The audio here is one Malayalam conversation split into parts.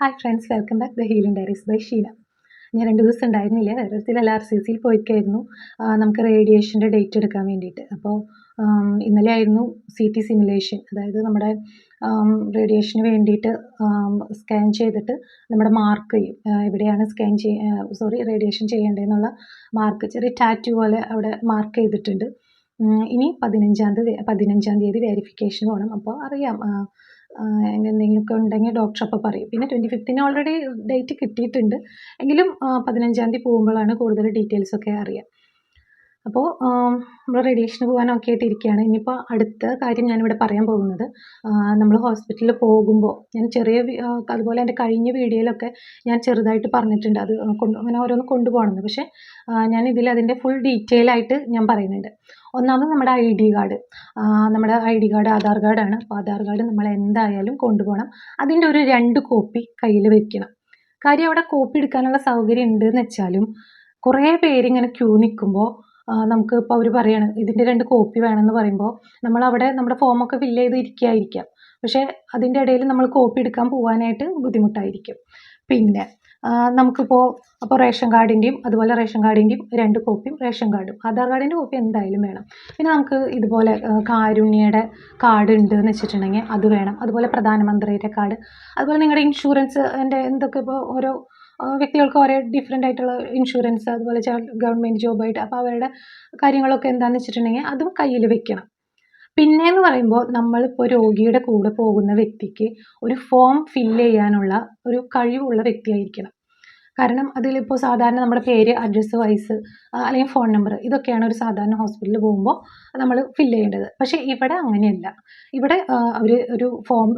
Hi friends welcome back the healing diaries by Sheena ഞാൻ രണ്ട് ദിവസം ഉണ്ടായിരുന്നില്ല വേറൊരുത്തിൽ എൽ ആർ സി സിയിൽ പോയിക്കായിരുന്നു നമുക്ക് റേഡിയേഷന്റെ ഡേറ്റ് എടുക്കാൻ വേണ്ടിയിട്ട്. അപ്പോൾ ഇന്നലെ ആയിരുന്നു സി ടി സിമുലേഷൻ അതായത് നമ്മുടെ റേഡിയേഷന് വേണ്ടിയിട്ട് സ്കാൻ ചെയ്തിട്ട് നമ്മുടെ മാർക്ക് ചെയ്യും. എവിടെയാണ് സ്കാൻ ചെയ്യ സോറി റേഡിയേഷൻ ചെയ്യേണ്ടതെന്നുള്ള മാർക്ക് ചെറിയ ടാറ്റു പോലെ അവിടെ മാർക്ക് ചെയ്തിട്ടുണ്ട്. ഇനി പതിനഞ്ചാം തീയതി പതിനഞ്ചാം തീയതി വെരിഫിക്കേഷൻ പോകണം അപ്പോൾ അറിയാം എന്തെങ്കിലുമൊക്കെ ഉണ്ടെങ്കിൽ ഡോക്ടർ അപ്പോൾ പറയും. പിന്നെ ട്വന്റി ഫിഫ്തിന് ഓൾറെഡി ഡേറ്റ് കിട്ടിയിട്ടുണ്ട്. എങ്കിലും പതിനഞ്ചാം തീയതി പോകുമ്പോഴാണ് കൂടുതൽ ഡീറ്റെയിൽസ് ഒക്കെ അറിയാം. അപ്പോൾ നമ്മൾ റേഡിയേഷന് പോകാൻ ഓക്കെ ആയിട്ട് ഇരിക്കുകയാണ് ഇനിയിപ്പോൾ അടുത്ത കാര്യം ഞാനിവിടെ പറയാൻ പോകുന്നത് നമ്മൾ ഹോസ്പിറ്റലിൽ പോകുമ്പോൾ ഞാൻ ചെറിയ അതുപോലെ എന്റെ കഴിഞ്ഞ വീഡിയോയിലൊക്കെ ഞാൻ ചെറുതായിട്ട് പറഞ്ഞിട്ടുണ്ട്. അത് കൊണ്ട് അങ്ങനെ ഓരോന്ന് കൊണ്ടുപോകണമെന്ന് പക്ഷേ ഞാൻ ഇതിൽ അതിന്റെ ഫുൾ ഡീറ്റെയിൽ ആയിട്ട് ഞാൻ പറയുന്നുണ്ട്. ഒന്നാമത് നമ്മുടെ ഐ ഡി കാർഡ് നമ്മുടെ ഐ ഡി കാർഡ് ആധാർ കാർഡാണ് അപ്പോൾ ആധാർ കാർഡ് നമ്മൾ എന്തായാലും കൊണ്ടുപോകണം. അതിന്റെ ഒരു രണ്ട് കോപ്പി കയ്യിൽ വെക്കണം. കാര്യം അവിടെ കോപ്പി എടുക്കാനുള്ള സൗകര്യം ഉണ്ടെന്ന് വെച്ചാലും കുറേ പേരിങ്ങനെ ക്യൂ നിൽക്കുമ്പോൾ നമുക്ക് ഇപ്പോൾ അവർ പറയാണ് ഇതിന്റെ രണ്ട് കോപ്പി വേണമെന്ന് പറയുമ്പോൾ നമ്മൾ അവിടെ നമ്മുടെ ഫോമൊക്കെ ഫില്ല് ചെയ്ത് ഇരിക്കുകയായിരിക്കാം പക്ഷേ അതിന്റെ ഇടയിൽ നമ്മൾ കോപ്പി എടുക്കാൻ പോകാനായിട്ട് ബുദ്ധിമുട്ടായിരിക്കും. പിന്നെ നമുക്കിപ്പോൾ അപ്പോൾ റേഷൻ കാർഡിന്റെയും അതുപോലെ റേഷൻ കാർഡിന്റെയും രണ്ട് കോപ്പിയും റേഷൻ കാർഡും ആധാർ കാർഡിന്റെ കോപ്പി എന്തായാലും വേണം. പിന്നെ നമുക്ക് ഇതുപോലെ കാരുണ്യയുടെ കാർഡ് ഉണ്ട് എന്ന് വെച്ചിട്ടുണ്ടെങ്കിൽ അത് വേണം. അതുപോലെ പ്രധാനമന്ത്രിയുടെ കാർഡ് അതുപോലെ നിങ്ങളുടെ ഇൻഷുറൻസ് എന്റെ എന്തൊക്കെ ഇപ്പോൾ ഓരോ വ്യക്തികൾക്ക് ഓരോ ഡിഫറെന്റ് ആയിട്ടുള്ള ഇൻഷുറൻസ് അതുപോലെ ഗവൺമെന്റ് ജോബായിട്ട് അപ്പോൾ അവരുടെ കാര്യങ്ങളൊക്കെ എന്താണെന്ന് വെച്ചിട്ടുണ്ടെങ്കിൽ അതും കയ്യിൽ വെക്കണം. പിന്നെ എന്ന് പറയുമ്പോൾ നമ്മളിപ്പോൾ രോഗിയുടെ കൂടെ പോകുന്ന വ്യക്തിക്ക് ഒരു ഫോം ഫില്ല് ചെയ്യാനുള്ള ഒരു കഴിവുള്ള വ്യക്തിയായിരിക്കണം. കാരണം അതിലിപ്പോൾ സാധാരണ നമ്മുടെ പേര് അഡ്രസ്സ് വയസ്സ് അല്ലെങ്കിൽ ഫോൺ നമ്പർ ഇതൊക്കെയാണ് ഒരു സാധാരണ ഹോസ്പിറ്റലിൽ പോകുമ്പോൾ നമ്മൾ ഫില്ല് ചെയ്യേണ്ടത്. പക്ഷേ ഇവിടെ അങ്ങനെയല്ല. ഇവിടെ അവർ ഒരു ഫോം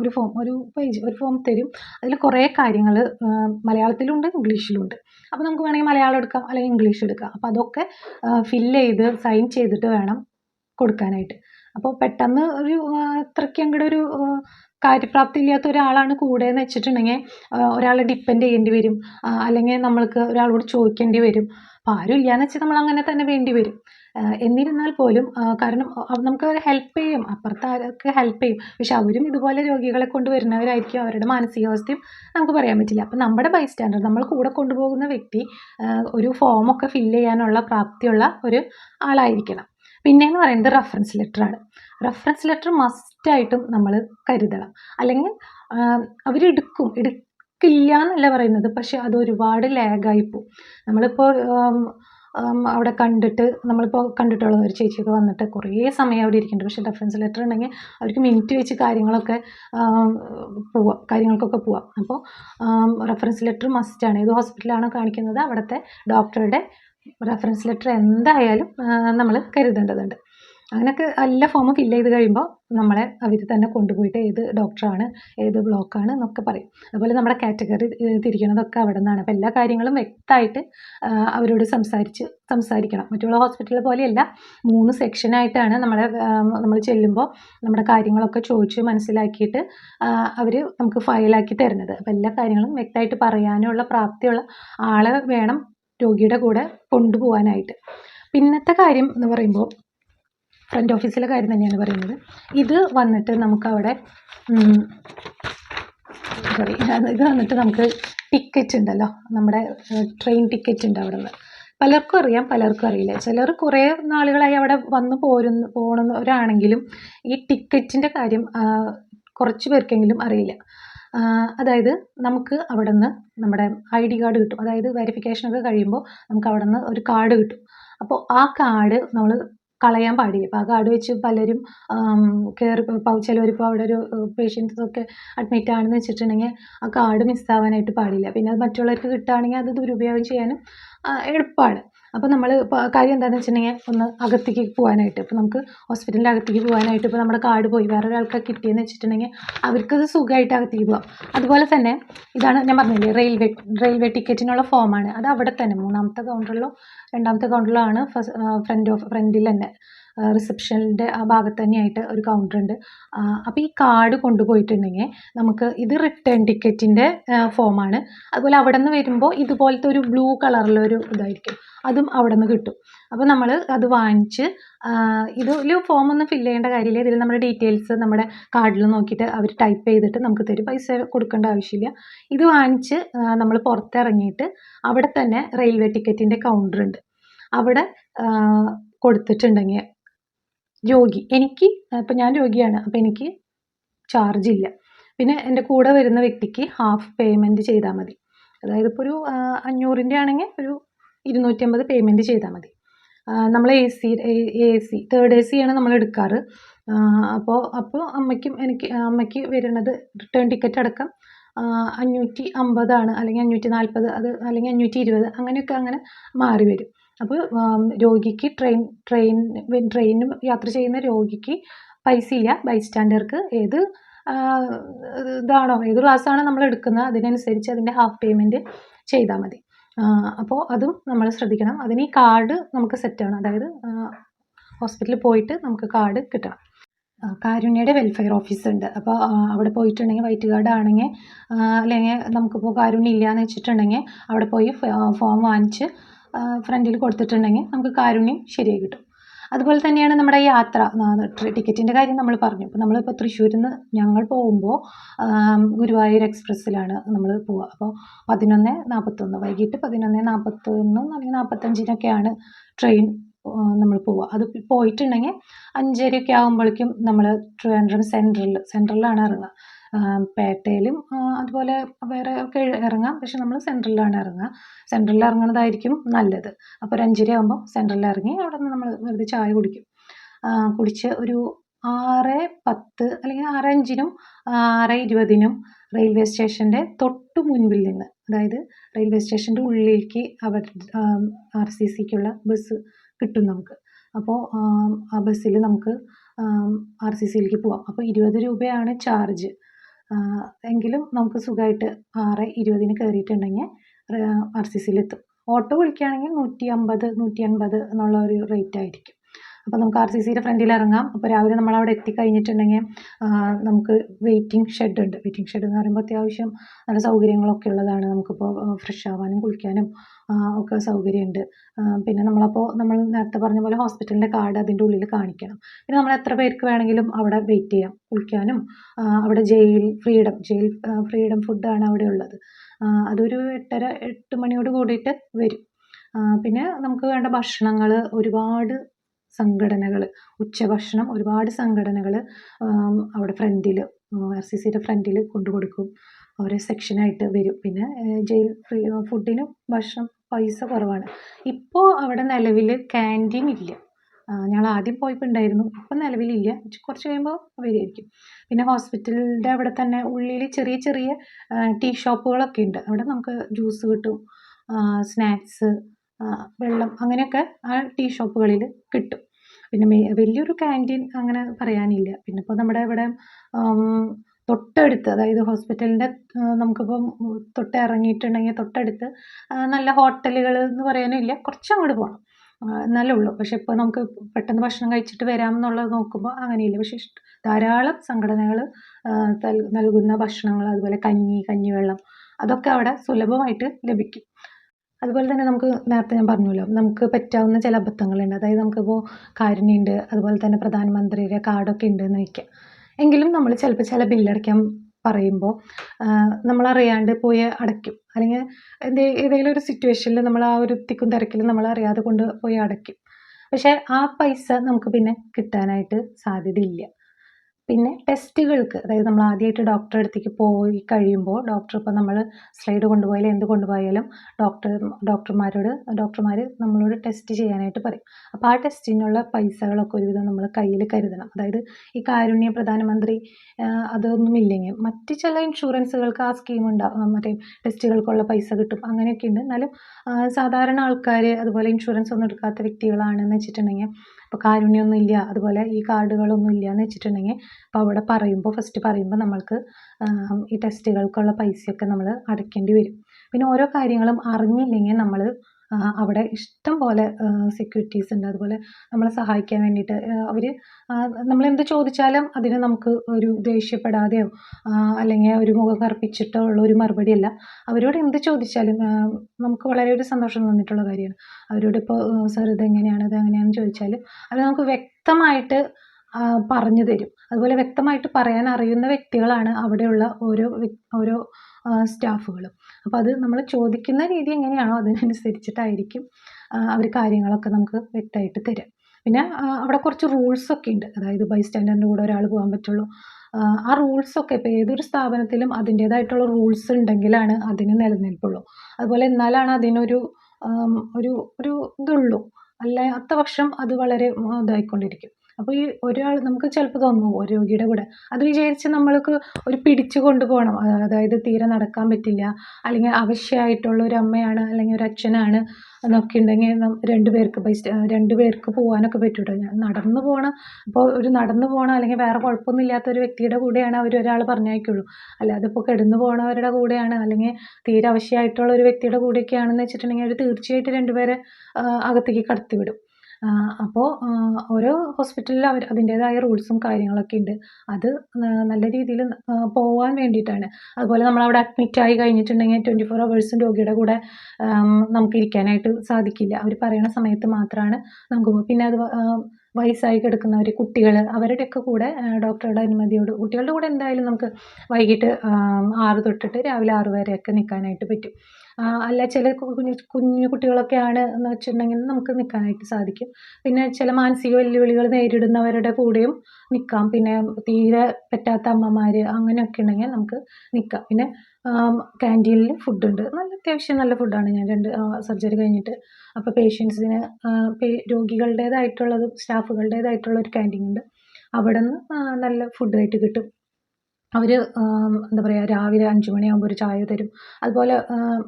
ഒരു ഫോം ഒരു പേജ് ഒരു ഫോം തരും. അതിൽ കുറേ കാര്യങ്ങൾ മലയാളത്തിലുണ്ട് ഇംഗ്ലീഷിലുണ്ട്. അപ്പോൾ നമുക്ക് വേണമെങ്കിൽ മലയാളം എടുക്കാം അല്ലെങ്കിൽ ഇംഗ്ലീഷ് എടുക്കാം. അപ്പോൾ അതൊക്കെ ഫില്ല് ചെയ്ത് സൈൻ ചെയ്തിട്ട് വേണം കൊടുക്കാനായിട്ട്. അപ്പോൾ പെട്ടെന്ന് ഒരു ഇത്രയ്ക്കും അങ്ങോട്ട് ഒരു കാര്യപ്രാപ്തി ഇല്ലാത്ത ഒരാളാണ് കൂടെ എന്ന് വെച്ചിട്ടുണ്ടെങ്കിൽ ഒരാളെ ഡിപ്പെൻഡ് ചെയ്യേണ്ടി വരും. അല്ലെങ്കിൽ നമ്മൾക്ക് ഒരാളോട് ചോദിക്കേണ്ടി വരും. അപ്പം ആരും ഇല്ലയെന്ന് വെച്ചാൽ നമ്മൾ അങ്ങനെ തന്നെ വേണ്ടി വരും. എന്നിരുന്നാൽ പോലും കാരണം നമുക്ക് ഹെൽപ്പ് ചെയ്യും. അപ്പുറത്തെ ആരൊക്കെ ഹെൽപ്പ് ചെയ്യും. പക്ഷെ അവരും ഇതുപോലെ രോഗികളെ കൊണ്ട് വരുന്നവരായിരിക്കും. അവരുടെ മാനസികാവസ്ഥയും നമുക്ക് പറയാൻ പറ്റില്ല. അപ്പം നമ്മുടെ ബൈസ്റ്റാൻഡർ നമ്മൾ കൂടെ കൊണ്ടുപോകുന്ന വ്യക്തി ഒരു ഫോമൊക്കെ ഫില്ല് ചെയ്യാനുള്ള പ്രാപ്തിയുള്ള ഒരു ആളായിരിക്കണം. പിന്നെയെന്ന് പറയുന്നത് റെഫറൻസ് ലെറ്ററാണ് റെഫറൻസ് ലെറ്റർ മസ്റ്റായിട്ടും നമ്മൾ കരുതണം. അല്ലെങ്കിൽ അവരെടുക്കും. എടുക്കില്ല എന്നല്ല പറയുന്നത്. പക്ഷെ അത് ഒരുപാട് ലാഗായി പോകും നമ്മളിപ്പോൾ അവിടെ കണ്ടിട്ട് നമ്മളിപ്പോൾ കണ്ടിട്ടുള്ള ഒരു ചേച്ചിയൊക്കെ വന്നിട്ട് കുറേ സമയം അവിടെ ഇരിക്കുന്നുണ്ട്. പക്ഷേ റെഫറൻസ് ലെറ്റർ ഉണ്ടെങ്കിൽ അവർക്ക് മിനിറ്റ് വെച്ച് കാര്യങ്ങളൊക്കെ പോവാം. കാര്യങ്ങൾക്കൊക്കെ പോവാം. അപ്പോൾ റെഫറൻസ് ലെറ്റർ മസ്റ്റാണ് ഏത് ഹോസ്പിറ്റലാണോ കാണിക്കുന്നത്? അവിടുത്തെ ഡോക്ടറുടെ റെഫറൻസ് ലെറ്റർ എന്തായാലും നമ്മൾ കരുതേണ്ടതുണ്ട്. അങ്ങനെയൊക്കെ എല്ലാ ഫോമും ഫില്ല് ചെയ്ത് കഴിയുമ്പോൾ നമ്മളെ അവർ തന്നെ കൊണ്ടുപോയിട്ട് ഏത് ഡോക്ടറാണ് ഏത് ബ്ലോക്കാണ് എന്നൊക്കെ പറയും. അതുപോലെ നമ്മുടെ കാറ്റഗറി തിരിക്കണതൊക്കെ അവിടെ നിന്നാണ്. അപ്പോൾ എല്ലാ കാര്യങ്ങളും വ്യക്തമായിട്ട് അവരോട് സംസാരിച്ച് സംസാരിക്കണം. മറ്റുള്ള ഹോസ്പിറ്റൽ പോലെയല്ല മൂന്ന് സെക്ഷനായിട്ടാണ് നമ്മളെ നമ്മൾ ചെല്ലുമ്പോൾ നമ്മുടെ കാര്യങ്ങളൊക്കെ ചോദിച്ച് മനസ്സിലാക്കിയിട്ട് അവർ നമുക്ക് ഫയലാക്കി തരുന്നത്. അപ്പോൾ എല്ലാ കാര്യങ്ങളും വ്യക്തമായിട്ട് പറയാനുള്ള പ്രാപ്തിയുള്ള ആളെ വേണം രോഗിയുടെ കൂടെ കൊണ്ടുപോകാനായിട്ട് പിന്നത്തെ കാര്യം എന്ന് പറയുമ്പോൾ ഫ്രണ്ട് ഓഫീസിലെ കാര്യം തന്നെയാണ് പറയുന്നത്. ഇത് വന്നിട്ട് നമുക്കവിടെ സോറി ഇത് വന്നിട്ട് നമുക്ക് ടിക്കറ്റ് ഉണ്ടല്ലോ. നമ്മുടെ ട്രെയിൻ ടിക്കറ്റ് ഉണ്ട് അവിടെ നിന്ന് പലർക്കും അറിയാം പലർക്കും അറിയില്ല. ചിലർ കുറേ നാളുകളായി അവിടെ വന്ന് പോരുന്ന പോകണമെന്നവരാണെങ്കിലും ഈ ടിക്കറ്റിന്റെ കാര്യം കുറച്ച് പേർക്കെങ്കിലും അറിയില്ല. അതായത് നമുക്ക് അവിടെ നിന്ന് നമ്മുടെ ഐ ഡി കാർഡ് കിട്ടും. അതായത് വെരിഫിക്കേഷൻ ഒക്കെ കഴിയുമ്പോൾ നമുക്ക് അവിടെ നിന്ന് ഒരു കാർഡ് കിട്ടും. അപ്പോൾ ആ കാർഡ് നമ്മൾ കളയാൻ പാടില്ല? അപ്പോൾ ആ കാർഡ് വെച്ച് പലരും കയറി ഇപ്പോൾ ചിലവരിപ്പോൾ അവിടെ ഒരു പേഷ്യൻസ് ഒക്കെ അഡ്മിറ്റ് ആണെന്ന് വെച്ചിട്ടുണ്ടെങ്കിൽ ആ കാർഡ് മിസ്സാവാനായിട്ട് പാടില്ല. പിന്നെ അത് മറ്റുള്ളവർക്ക് കിട്ടുകയാണെങ്കിൽ അത് ദുരുപയോഗം ചെയ്യാനും എളുപ്പമാണ്. അപ്പോൾ നമ്മൾ കാര്യം എന്താണെന്ന് വെച്ചിട്ടുണ്ടെങ്കിൽ ഒന്ന് അകത്തേക്ക് പോകാനായിട്ട് ഇപ്പോൾ നമുക്ക് ഹോസ്പിറ്റലിന്റെ അകത്തേക്ക് പോകാനായിട്ട് ഇപ്പോൾ നമ്മുടെ കാർഡ് പോയി. വേറെ ഒരാൾക്ക് കിട്ടിയെന്ന് വെച്ചിട്ടുണ്ടെങ്കിൽ അവർക്കത് സുഖമായിട്ട് അകത്തേക്ക് പോകാം. അതുപോലെ തന്നെ ഇതാണ് ഞാൻ പറഞ്ഞില്ലേ റെയിൽവേ റെയിൽവേ ടിക്കറ്റിനുള്ള ഫോമാണ് അത് അവിടെ തന്നെ മൂന്നാമത്തെ കൗണ്ടറിലോ രണ്ടാമത്തെ കൗണ്ടറിലോ ആണ് ഫ്രണ്ട് ഓഫ് ഫ്രണ്ടിൽ തന്നെ. റിസപ്ഷനിന്റെ ആ ഭാഗത്ത് തന്നെയായിട്ട് ഒരു കൗണ്ടർ ഉണ്ട്. അപ്പോൾ ഈ കാർഡ് കൊണ്ടുപോയിട്ടുണ്ടെങ്കിൽ നമുക്ക് ഇത് റിട്ടേൺ ടിക്കറ്റിന്റെ ഫോമാണ് അതുപോലെ അവിടെ നിന്ന് വരുമ്പോൾ ഇതുപോലത്തെ ഒരു ബ്ലൂ കളറിലൊരു ഇതായിരിക്കും. അതും അവിടെ നിന്ന് കിട്ടും. അപ്പോൾ നമ്മൾ അത് വാങ്ങിച്ച് ഇതിൽ ഫോം ഒന്നും ഫില്ല് ചെയ്യേണ്ട കാര്യമില്ല. ഇതിൽ നമ്മുടെ ഡീറ്റെയിൽസ് നമ്മുടെ കാർഡിൽ നോക്കിയിട്ട് അവർ ടൈപ്പ് ചെയ്തിട്ട് നമുക്ക് തരും. പൈസ കൊടുക്കേണ്ട ആവശ്യമില്ല. ഇത് വാങ്ങിച്ച് നമ്മൾ പുറത്തിറങ്ങിയിട്ട് അവിടെ തന്നെ റെയിൽവേ ടിക്കറ്റിന്റെ കൗണ്ടർ ഉണ്ട്. അവിടെ കൊടുത്തിട്ടുണ്ടെങ്കിൽ രോഗി. എനിക്ക് ഇപ്പം ഞാൻ രോഗിയാണ്. അപ്പം എനിക്ക് ചാർജ് ഇല്ല. പിന്നെ എന്റെ കൂടെ വരുന്ന വ്യക്തിക്ക് ഹാഫ് പേയ്മെന്റ് ചെയ്താൽ മതി. അതായത് ഇപ്പോൾ ഒരു അഞ്ഞൂറിന്റെ ആണെങ്കിൽ ഒരു ഇരുന്നൂറ്റമ്പത് പേയ്മെന്റ് ചെയ്താൽ മതി. നമ്മൾ A C A C third A C ആണ് നമ്മൾ എടുക്കാറ്. അപ്പോൾ അപ്പോൾ അമ്മയ്ക്കും എനിക്ക് അമ്മയ്ക്ക് വരുന്നത് റിട്ടേൺ ടിക്കറ്റ് അടക്കം അഞ്ഞൂറ്റി അമ്പതാണ്. അല്ലെങ്കിൽ അഞ്ഞൂറ്റി നാൽപ്പത് അത് അല്ലെങ്കിൽ അഞ്ഞൂറ്റി ഇരുപത് അങ്ങനെയൊക്കെ അങ്ങനെ മാറി വരും. അപ്പോൾ രോഗിക്ക് ട്രെയിൻ ട്രെയിൻ ട്രെയിനും യാത്ര ചെയ്യുന്ന രോഗിക്ക് പൈസ ഇല്ല. ബൈസ്റ്റാൻഡർക്ക് ഏത് ഇതാണോ ഏത് ക്ലാസ്സാണോ നമ്മൾ എടുക്കുന്നത് അതിനനുസരിച്ച് അതിന്റെ ഹാഫ് പേയ്മെന്റ് ചെയ്താൽ മതി. അപ്പോൾ അതും നമ്മൾ ശ്രദ്ധിക്കണം. അതിന് ഈ കാർഡ് നമുക്ക് സെറ്റ് ആണ് അതായത് ഹോസ്പിറ്റലിൽ പോയിട്ട് നമുക്ക് കാർഡ് കിട്ടണം. കാരുണ്യയുടെ വെൽഫെയർ ഓഫീസ് ഉണ്ട്. അപ്പോൾ അവിടെ പോയിട്ടുണ്ടെങ്കിൽ വൈറ്റ് കാർഡ് ആണെങ്കിൽ അല്ലെങ്കിൽ നമുക്കിപ്പോൾ കാരുണ്യം ഇല്ലയെന്ന് വെച്ചിട്ടുണ്ടെങ്കിൽ അവിടെ പോയി ഫോം വാങ്ങിച്ച് ഫ്രണ്ടിൽ കൊടുത്തിട്ടുണ്ടെങ്കിൽ നമുക്ക് കാരുണ്യം ശരിയായി കിട്ടും. അതുപോലെ തന്നെയാണ് നമ്മുടെ യാത്ര ടിക്കറ്റിന്റെ കാര്യം നമ്മൾ പറഞ്ഞു. അപ്പോൾ നമ്മളിപ്പോൾ തൃശ്ശൂരിൽ നിന്ന് ഞങ്ങൾ പോകുമ്പോൾ ഗുരുവായൂർ എക്സ്പ്രസ്സിലാണ് നമ്മൾ പോവുക. അപ്പോൾ പതിനൊന്ന് നാൽപ്പത്തൊന്ന് വൈകിട്ട് പതിനൊന്ന് നാൽപ്പത്തൊന്നും അല്ലെങ്കിൽ നാൽപ്പത്തഞ്ചിനൊക്കെയാണ് ട്രെയിൻ നമ്മൾ പോവുക. അത് പോയിട്ടുണ്ടെങ്കിൽ അഞ്ചരയൊക്കെ ആകുമ്പോഴേക്കും നമ്മൾ ട്രിവാൻഡ്രം സെൻട്രൽ സെൻട്രലിലാണ് ഇറങ്ങുക. പേട്ടയിലും അതുപോലെ വേറെ ഒക്കെ ഇറങ്ങാം. പക്ഷെ നമ്മൾ സെൻട്രലിലാണ് ഇറങ്ങുക. സെൻട്രലിൽ ഇറങ്ങുന്നതായിരിക്കും നല്ലത്. അപ്പോൾ ഒരു അഞ്ചര ആകുമ്പോൾ സെൻട്രലിൽ ഇറങ്ങി അവിടെ നിന്ന് നമ്മൾ വെറുതെ ചായ കുടിക്കും. കുടിച്ച് ഒരു ആറ് പത്ത് അല്ലെങ്കിൽ ആറ് അഞ്ചിനും ആറ് ഇരുപതിനും റെയിൽവേ സ്റ്റേഷന്റെ തൊട്ട് മുൻപിൽ നിന്ന് അതായത് റെയിൽവേ സ്റ്റേഷന്റെ ഉള്ളിലേക്ക് അവർ ആർ സി സിക്കുള്ള ബസ് കിട്ടും നമുക്ക്. അപ്പോൾ ആ ബസ്സിൽ നമുക്ക് ആർ സി സിയിലേക്ക് പോവാം. അപ്പോൾ ഇരുപത് രൂപയാണ് ചാർജ്. എങ്കിലും നമുക്ക് സുഖമായിട്ട് ആറ് ഇരുപതിന് കയറിയിട്ടുണ്ടെങ്കിൽ ആർ സി സിയിലെത്തും ഓട്ടോ വിളിക്കുകയാണെങ്കിൽ നൂറ്റി അമ്പത് നൂറ്റി അൻപത് എന്നുള്ള ഒരു റേറ്റ് ആയിരിക്കും. അപ്പോൾ നമുക്ക് ആർ സി സിയുടെ ഫ്രണ്ടിൽ ഇറങ്ങാം. അപ്പോൾ രാവിലെ നമ്മൾ അവിടെ എത്തിക്കഴിഞ്ഞിട്ടുണ്ടെങ്കിൽ നമുക്ക് വെയിറ്റിംഗ് ഷെഡ് ഉണ്ട്. വെയിറ്റിംഗ് ഷെഡ് എന്ന് പറയുമ്പോൾ അത്യാവശ്യം നല്ല സൗകര്യങ്ങളൊക്കെ ഉള്ളതാണ്. നമുക്കിപ്പോൾ ഫ്രഷ് ആവാനും കുളിക്കാനും ഒക്കെ സൗകര്യമുണ്ട്. പിന്നെ നമ്മളപ്പോൾ നമ്മൾ നേരത്തെ പറഞ്ഞ പോലെ ഹോസ്പിറ്റലിന്റെ കാർഡ് അതിന്റെ ഉള്ളിൽ കാണിക്കണം. പിന്നെ നമ്മൾ എത്ര പേർക്ക് വേണമെങ്കിലും അവിടെ വെയിറ്റ് ചെയ്യാം. കുളിക്കാനും അവിടെ ജയിൽ ഫ്രീഡം ജയിൽ ഫ്രീഡം ഫുഡാണ് അവിടെ ഉള്ളത്. അതൊരു എട്ടര എട്ട് മണിയോട് കൂടിയിട്ട് വരും. പിന്നെ നമുക്ക് വേണ്ട ഭക്ഷണങ്ങൾ ഒരുപാട് സംഘടനകൾ ഉച്ചഭക്ഷണം ഒരുപാട് സംഘടനകൾ അവിടെ ഫ്രണ്ടിൽ ആർ സി സിയുടെ ഫ്രണ്ടിൽ കൊണ്ടു കൊടുക്കും. ഓരോ സെക്ഷനായിട്ട് വരും. പിന്നെ ജയിൽ ഫ്രീ ഫുഡിന് ഭക്ഷണം പൈസ കുറവാണ്. ഇപ്പോൾ അവിടെ നിലവിൽ ക്യാന്റീൻ ഇല്ല. ഞങ്ങൾ ആദ്യം പോയപ്പോൾ ഉണ്ടായിരുന്നു ഇപ്പം നിലവിലില്ല കുറച്ച് കഴിയുമ്പോൾ വരുമായിരിക്കും പിന്നെ ഹോസ്പിറ്റലിന്റെ അവിടെ തന്നെ ഉള്ളിൽ ചെറിയ ചെറിയ ടീ ഷോപ്പുകളൊക്കെ ഉണ്ട്. അവിടെ നമുക്ക് ജ്യൂസ് കിട്ടും. സ്നാക്സ് വെള്ളം അങ്ങനെയൊക്കെ ആ ടീ ഷോപ്പുകളിൽ കിട്ടും. പിന്നെ വലിയൊരു ക്യാന്റീൻ അങ്ങനെ പറയാനില്ല. പിന്നെ ഇപ്പോൾ നമ്മുടെ ഇവിടെ തൊട്ടടുത്ത് അതായത് ഹോസ്പിറ്റലിന്റെ നമുക്കിപ്പം തൊട്ട് ഇറങ്ങിയിട്ടുണ്ടെങ്കിൽ തൊട്ടടുത്ത് നല്ല ഹോട്ടലുകൾ എന്ന് പറയാനില്ല. കുറച്ചങ്ങോട്ട് പോകണം എന്നാലേ ഉള്ളൂ. പക്ഷെ ഇപ്പോൾ നമുക്ക് പെട്ടെന്ന് ഭക്ഷണം കഴിച്ചിട്ട് വരാം എന്നുള്ളത് നോക്കുമ്പോൾ അങ്ങനെയില്ല. പക്ഷെ ധാരാളം സംഘടനകൾ നൽകുന്ന ഭക്ഷണങ്ങൾ അതുപോലെ കഞ്ഞി കഞ്ഞിവെള്ളം അതൊക്കെ അവിടെ സുലഭമായിട്ട് ലഭിക്കും. അതുപോലെ തന്നെ നമുക്ക് നേരത്തെ ഞാൻ പറഞ്ഞല്ലോ നമുക്ക് പറ്റാവുന്ന ചില അബദ്ധങ്ങളുണ്ട്. അതായത് നമുക്കിപ്പോൾ കാരുണ്യമുണ്ട് അതുപോലെ തന്നെ പ്രധാനമന്ത്രിയുടെ കാർഡൊക്കെ ഉണ്ടെന്ന് വയ്ക്കുക എങ്കിലും നമ്മൾ ചിലപ്പോൾ ചില ബില്ലടയ്ക്കാൻ പറയുമ്പോൾ നമ്മളറിയാണ്ട് പോയി അടയ്ക്കും. അല്ലെങ്കിൽ എന്തേ ഏതെങ്കിലും ഒരു സിറ്റുവേഷനിൽ നമ്മൾ ആ ഒരു തിക്കും തിരക്കിൽ നമ്മൾ അറിയാതെ കൊണ്ട് പോയി അടയ്ക്കും. പക്ഷേ ആ പൈസ നമുക്ക് പിന്നെ കിട്ടാനായിട്ട് സാധ്യതയില്ല. പിന്നെ ടെസ്റ്റുകൾക്ക് അതായത് നമ്മൾ ആദ്യമായിട്ട് ഡോക്ടറെ അടുത്തേക്ക് പോയി കഴിയുമ്പോൾ ഡോക്ടർ ഇപ്പോൾ നമ്മൾ സ്ലൈഡ് കൊണ്ടുപോയാലും എന്ത് കൊണ്ടുപോയാലും ഡോക്ടർ ഡോക്ടർമാരോട് ഡോക്ടർമാർ നമ്മളോട് ടെസ്റ്റ് ചെയ്യാനായിട്ട് പറയും. അപ്പോൾ ആ ടെസ്റ്റിനുള്ള പൈസകളൊക്കെ ഒരുവിധം നമ്മൾ കയ്യിൽ കരുതണം. അതായത് ഈ കാരുണ്യ പ്രധാനമന്ത്രി അതൊന്നും ഇല്ലെങ്കിൽ മറ്റ് ചില ഇൻഷുറൻസുകൾക്ക് ആ സ്കീം ഉണ്ടാവും. മറ്റേ ടെസ്റ്റുകൾക്കുള്ള പൈസ കിട്ടും. അങ്ങനെയൊക്കെ ഉണ്ട്. എന്നാലും സാധാരണ ആൾക്കാർ അതുപോലെ ഇൻഷുറൻസ് ഒന്നും എടുക്കാത്ത വ്യക്തികളാണെന്ന് വെച്ചിട്ടുണ്ടെങ്കിൽ ഇപ്പോൾ കാരുണ്യമൊന്നും ഇല്ല. അതുപോലെ ഈ കാർഡുകളൊന്നും ഇല്ല എന്ന് വെച്ചിട്ടുണ്ടെങ്കിൽ അപ്പോൾ അവിടെ പറയുമ്പോൾ ഫസ്റ്റ് പറയുമ്പോൾ നമ്മൾക്ക് ഈ ടെസ്റ്റുകൾക്കുള്ള പൈസയൊക്കെ നമ്മൾ അടയ്ക്കേണ്ടി വരും. പിന്നെ ഓരോ കാര്യങ്ങളും അറിഞ്ഞില്ലെങ്കിൽ നമ്മൾ അവിടെ ഇഷ്ടം പോലെ സെക്യൂരിറ്റീസ് ഉണ്ട്. അതുപോലെ നമ്മളെ സഹായിക്കാൻ വേണ്ടിയിട്ട് അവർ നമ്മളെന്ത് ചോദിച്ചാലും അതിന് നമുക്ക് ഒരു ദേഷ്യപ്പെടാതെയോ അല്ലെങ്കിൽ ഒരു മുഖം കറുപ്പിച്ചിട്ടോ ഉള്ള ഒരു മറുപടിയല്ല. അവരോട് എന്ത് ചോദിച്ചാലും നമുക്ക് വളരെ ഒരു സന്തോഷം തോന്നിയിട്ടുള്ള കാര്യമാണ്. അവരോട് ഇപ്പോൾ സാർ ഇതെങ്ങനെയാണ് ഇത് എങ്ങനെയാണെന്ന് ചോദിച്ചാൽ അത് നമുക്ക് വ്യക്തമായിട്ട് പറഞ്ഞു തരും. അതുപോലെ വ്യക്തമായിട്ട് പറയാൻ അറിയുന്ന വ്യക്തികളാണ് അവിടെയുള്ള ഓരോ ഓരോ സ്റ്റാഫുകളും. അപ്പോൾ അത് നമ്മൾ ചോദിക്കുന്ന രീതി എങ്ങനെയാണോ അതിനനുസരിച്ചിട്ടായിരിക്കും അവർ കാര്യങ്ങളൊക്കെ നമുക്ക് വ്യക്തമായിട്ട് തരാം. പിന്നെ അവിടെ കുറച്ച് റൂൾസൊക്കെ ഉണ്ട്. അതായത് ബൈസ്റ്റാൻഡറിന്റെ കൂടെ ഒരാൾ പോകാൻ പറ്റുള്ളൂ. ആ, റൂൾസ് റൂൾസൊക്കെ ഇപ്പോൾ ഏതൊരു സ്ഥാപനത്തിലും അതിന്റേതായിട്ടുള്ള റൂൾസ് ഉണ്ടെങ്കിലാണ് അതിന് നിലനിൽപ്പുള്ളൂ. അതുപോലെ എന്നാലാണ് അതിനൊരു ഒരു ഒരു ഇതുള്ളൂ. അല്ലാത്ത പക്ഷം അത് വളരെ ഇതായിക്കൊണ്ടിരിക്കും. അപ്പോൾ ഈ ഒരാൾ നമുക്ക് ചിലപ്പോൾ തോന്നും ഒരു രോഗിയുടെ കൂടെ. അത് വിചാരിച്ച് നമ്മൾക്ക് ഒരു പിടിച്ചു കൊണ്ടുപോകണം. അതായത് തീരെ നടക്കാൻ പറ്റില്ല. അല്ലെങ്കിൽ അവശ്യമായിട്ടുള്ള ഒരു അമ്മയാണ് അല്ലെങ്കിൽ ഒരു അച്ഛനാണ് എന്നൊക്കെ ഉണ്ടെങ്കിൽ രണ്ടു പേർക്ക് രണ്ടു രണ്ട് പേർക്ക് പോകാനൊക്കെ പറ്റൂട്ടോ. ഞാൻ നടന്നു പോകണം അപ്പോൾ ഒരു നടന്നു പോകണം അല്ലെങ്കിൽ വേറെ കുഴപ്പമൊന്നും ഇല്ലാത്ത ഒരു വ്യക്തിയുടെ കൂടെയാണ് അവർ ഒരാൾ പറഞ്ഞയക്കുള്ളൂ. അല്ലാതെ ഇപ്പോൾ കിടന്നു പോകണവരുടെ കൂടെയാണ് അല്ലെങ്കിൽ തീരെ അവശ്യമായിട്ടുള്ള ഒരു വ്യക്തിയുടെ കൂടെയൊക്കെയാണെന്ന് വെച്ചിട്ടുണ്ടെങ്കിൽ അവർ തീർച്ചയായിട്ടും രണ്ടുപേരെ അകത്തേക്ക് കടത്തിവിടും. അപ്പോൾ ഓരോ ഹോസ്പിറ്റലിൽ അവർ അതിന്റേതായ റൂൾസും കാര്യങ്ങളൊക്കെ ഉണ്ട്. അത് നല്ല രീതിയിൽ പോകാൻ വേണ്ടിയിട്ടാണ്. അതുപോലെ നമ്മൾ അവിടെ അഡ്മിറ്റ് ആയി കഴിഞ്ഞിട്ടുണ്ടെങ്കിൽ ട്വന്റി ഫോർ അവേഴ്സും രോഗിയുടെ കൂടെ നമുക്ക് ഇരിക്കാനായിട്ട് സാധിക്കില്ല. അവർ പറയുന്ന സമയത്ത് മാത്രമാണ് നമുക്ക് പിന്നെ അത് വയസ്സായി കിടക്കുന്നവർ കുട്ടികൾ അവരുടെയൊക്കെ കൂടെ ഡോക്ടറുടെ അനുമതിയോട് കുട്ടികളുടെ കൂടെ എന്തായാലും നമുക്ക് വൈകിട്ട് ആറ് തൊട്ടിട്ട് രാവിലെ ആറ് വരെയൊക്കെ നിൽക്കാനായിട്ട് പറ്റും. അല്ല ചില കുഞ്ഞു കുഞ്ഞു കുട്ടികളൊക്കെയാണ് എന്ന് വെച്ചിട്ടുണ്ടെങ്കിൽ നമുക്ക് നിൽക്കാനായിട്ട് സാധിക്കും. പിന്നെ ചില മാനസിക വെല്ലുവിളികൾ നേരിടുന്നവരുടെ കൂടെയും നിൽക്കാം പിന്നെ തീരെ പറ്റാത്ത അമ്മമാർ അങ്ങനെയൊക്കെ ഉണ്ടെങ്കിൽ നമുക്ക് നിൽക്കാം പിന്നെ ക്യാന്റീനിൽ ഫുഡുണ്ട്. നല്ല അത്യാവശ്യം നല്ല ഫുഡാണ്. ഞാൻ രണ്ട് സർജറി കഴിഞ്ഞിട്ട് അപ്പോൾ പേഷ്യൻസിന് രോഗികളുടേതായിട്ടുള്ളത് സ്റ്റാഫുകളുടേതായിട്ടുള്ള ഒരു ക്യാന്റീൻ ഉണ്ട്. അവിടെ നിന്ന് നല്ല ഫുഡായിട്ട് കിട്ടും. അവർ എന്താ പറയുക രാവിലെ അഞ്ച് മണിയാകുമ്പോൾ ഒരു ചായ തരും. അതുപോലെ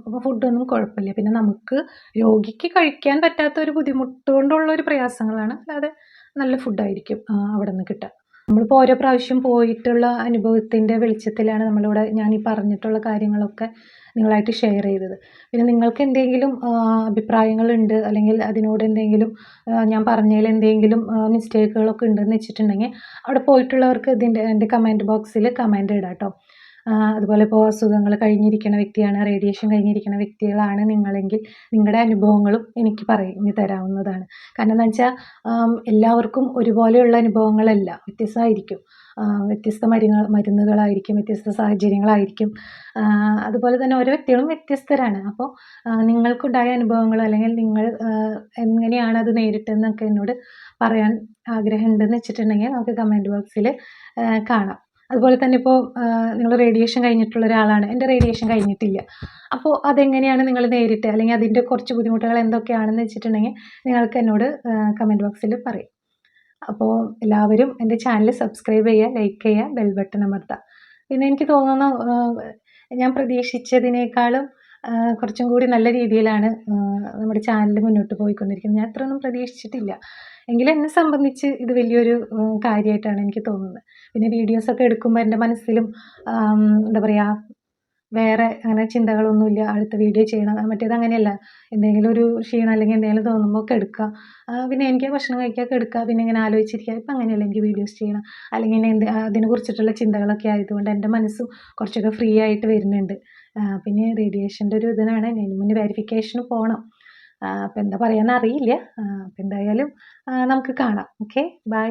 അപ്പോൾ ഫുഡൊന്നും കുഴപ്പമില്ല പിന്നെ നമുക്ക് രോഗിക്ക് കഴിക്കാൻ പറ്റാത്ത ഒരു ബുദ്ധിമുട്ട് കൊണ്ടുള്ള ഒരു പ്രയാസങ്ങളാണ്. അല്ലാതെ നല്ല ഫുഡായിരിക്കും അവിടെ നിന്ന് കിട്ടുക. നമ്മളിപ്പോൾ ഓരോ പ്രാവശ്യം പോയിട്ടുള്ള അനുഭവത്തിന്റെ വെളിച്ചത്തിലാണ് നമ്മളിവിടെ ഞാൻ ഈ പറഞ്ഞിട്ടുള്ള കാര്യങ്ങളൊക്കെ നിങ്ങളായിട്ട് ഷെയർ ചെയ്തത്. പിന്നെ നിങ്ങൾക്ക് എന്തെങ്കിലും അഭിപ്രായങ്ങളുണ്ട് അല്ലെങ്കിൽ അതിനോട് എന്തെങ്കിലും ഞാൻ പറഞ്ഞതിൽ എന്തെങ്കിലും മിസ്റ്റേക്കുകളൊക്കെ ഉണ്ടെന്ന് വെച്ചിട്ടുണ്ടെങ്കിൽ അവിടെ പോയിട്ടുള്ളവർക്ക് ഇതിന്റെ എന്റെ കമന്റ് ബോക്സിൽ കമന്റ് ഇടാം കേട്ടോ അതുപോലെ ഇപ്പോൾ അസുഖങ്ങൾ കഴിഞ്ഞിരിക്കുന്ന വ്യക്തിയാണ് റേഡിയേഷൻ കഴിഞ്ഞിരിക്കുന്ന വ്യക്തികളാണ് നിങ്ങളെങ്കിൽ നിങ്ങളുടെ അനുഭവങ്ങളും എനിക്ക് പറഞ്ഞു തരാവുന്നതാണ്. കാരണം എന്ന് വെച്ചാൽ എല്ലാവർക്കും ഒരുപോലെയുള്ള അനുഭവങ്ങളല്ല. വ്യത്യസ്തമായിരിക്കും. വ്യത്യസ്ത മരുന്ന് മരുന്നുകളായിരിക്കും വ്യത്യസ്ത സാഹചര്യങ്ങളായിരിക്കും. അതുപോലെ തന്നെ ഓരോ വ്യക്തികളും വ്യത്യസ്തരാണ്. അപ്പോൾ നിങ്ങൾക്കുണ്ടായ അനുഭവങ്ങൾ അല്ലെങ്കിൽ നിങ്ങൾ എങ്ങനെയാണ് അത് നേരിട്ടെന്നൊക്കെ എന്നോട് പറയാൻ ആഗ്രഹമുണ്ടെന്ന് വെച്ചിട്ടുണ്ടെങ്കിൽ നമുക്ക് കമന്റ് ബോക്സിൽ കാണാം. അതുപോലെ തന്നെ ഇപ്പോൾ നിങ്ങൾ റേഡിയേഷൻ കഴിഞ്ഞിട്ടുള്ള ഒരാളാണ്. എന്റെ റേഡിയേഷൻ കഴിഞ്ഞിട്ടില്ല. അപ്പോൾ അതെങ്ങനെയാണ് നിങ്ങൾ നേരിട്ട് അല്ലെങ്കിൽ അതിന്റെ കുറച്ച് ബുദ്ധിമുട്ടുകൾ എന്തൊക്കെയാണെന്ന് വെച്ചിട്ടുണ്ടെങ്കിൽ നിങ്ങൾക്ക് എന്നോട് കമന്റ് ബോക്സിൽ പറയും. അപ്പോൾ എല്ലാവരും എന്റെ ചാനൽ സബ്സ്ക്രൈബ് ചെയ്യുക ലൈക്ക് ചെയ്യുക ബെൽ ബട്ടൺ അമർത്തുക. പിന്നെ എനിക്ക് തോന്നുന്നു ഞാൻ പ്രതീക്ഷിച്ചതിനേക്കാളും കുറച്ചും കൂടി നല്ല രീതിയിലാണ് നമ്മുടെ ചാനൽ മുന്നോട്ട് പോയിക്കൊണ്ടിരിക്കുന്നത്. ഞാൻ അത്രയൊന്നും പ്രതീക്ഷിച്ചിട്ടില്ല. എങ്കിലും എന്നെ സംബന്ധിച്ച് ഇത് വലിയൊരു കാര്യമായിട്ടാണ് എനിക്ക് തോന്നുന്നത്. പിന്നെ വീഡിയോസൊക്കെ എടുക്കുമ്പോൾ എന്റെ മനസ്സിലും എന്താ പറയുക വേറെ അങ്ങനെ ചിന്തകളൊന്നുമില്ല. അടുത്ത വീഡിയോ ചെയ്യണം മറ്റേത് അങ്ങനെയല്ല. എന്തെങ്കിലും ഒരു ക്ഷീണം അല്ലെങ്കിൽ എന്തെങ്കിലും തോന്നുമ്പോൾ എടുക്കുക. പിന്നെ എനിക്ക് ഭക്ഷണം കഴിക്കുക എടുക്കുക. പിന്നെ ഇങ്ങനെ ആലോചിച്ചിരിക്കുക. ഇപ്പം അങ്ങനെയല്ല എനിക്ക് വീഡിയോസ് ചെയ്യണം. അല്ലെങ്കിൽ എന്ത് അതിനെ കുറിച്ചിട്ടുള്ള ചിന്തകളൊക്കെ ആയതുകൊണ്ട് എന്റെ മനസ്സും കുറച്ചൊക്കെ ഫ്രീ ആയിട്ട് വരുന്നുണ്ട്. പിന്നെ റേഡിയേഷന്റെ ഒരു ഇതിനാണ്. മുന്നേ വെരിഫിക്കേഷന് പോകണം അപ്പോൾ എന്താ പറയാന്ന് അറിയില്ല. അപ്പോൾ എന്തായാലും നമുക്ക് കാണാം. Okay bye